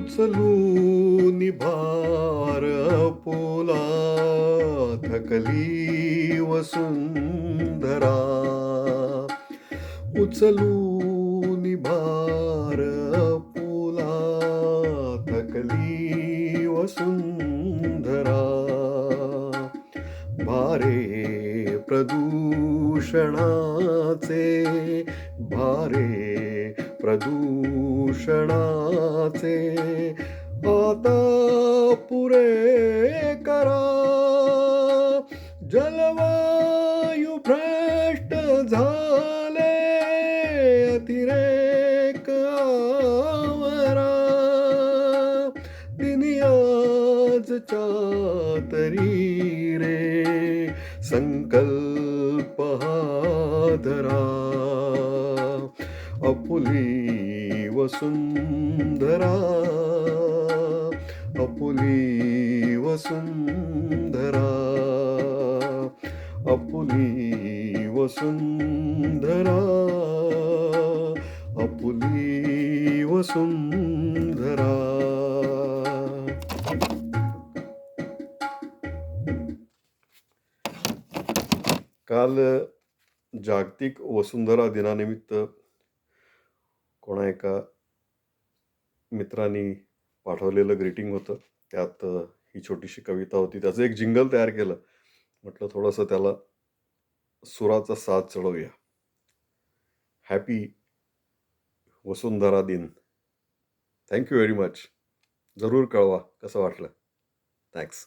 उचलून निभार पोला थकली वसुंधरा उचलून निभार पोला थकली वसुंधरा भारे प्रदूषणाचे भारे प्रदू भूषणाचे आता पुरे करा. जलवायू भ्रष्ट झाले अतिरेक आवरा. दिनी आजच्या तरी रे संकल्प धरा. अपुली वसुंधरा अपुली वसुंधरा अपुली वसुंधरा अपुली वसुंधरा। काल जागतिक वसुंधरा दिनानिमित्त कोणा एका मित्रांनी पाठवलेलं ग्रीटिंग होतं. त्यात ही छोटीशी कविता होती. त्याचं एक जिंगल तयार केलं. म्हटलं थोडंसं त्याला सुराचा साथ चढवूया. हॅपी वसुंधरा दिन. थँक्यू व्हेरी मच जरूर कळवा. कसं वाटलं? थँक्स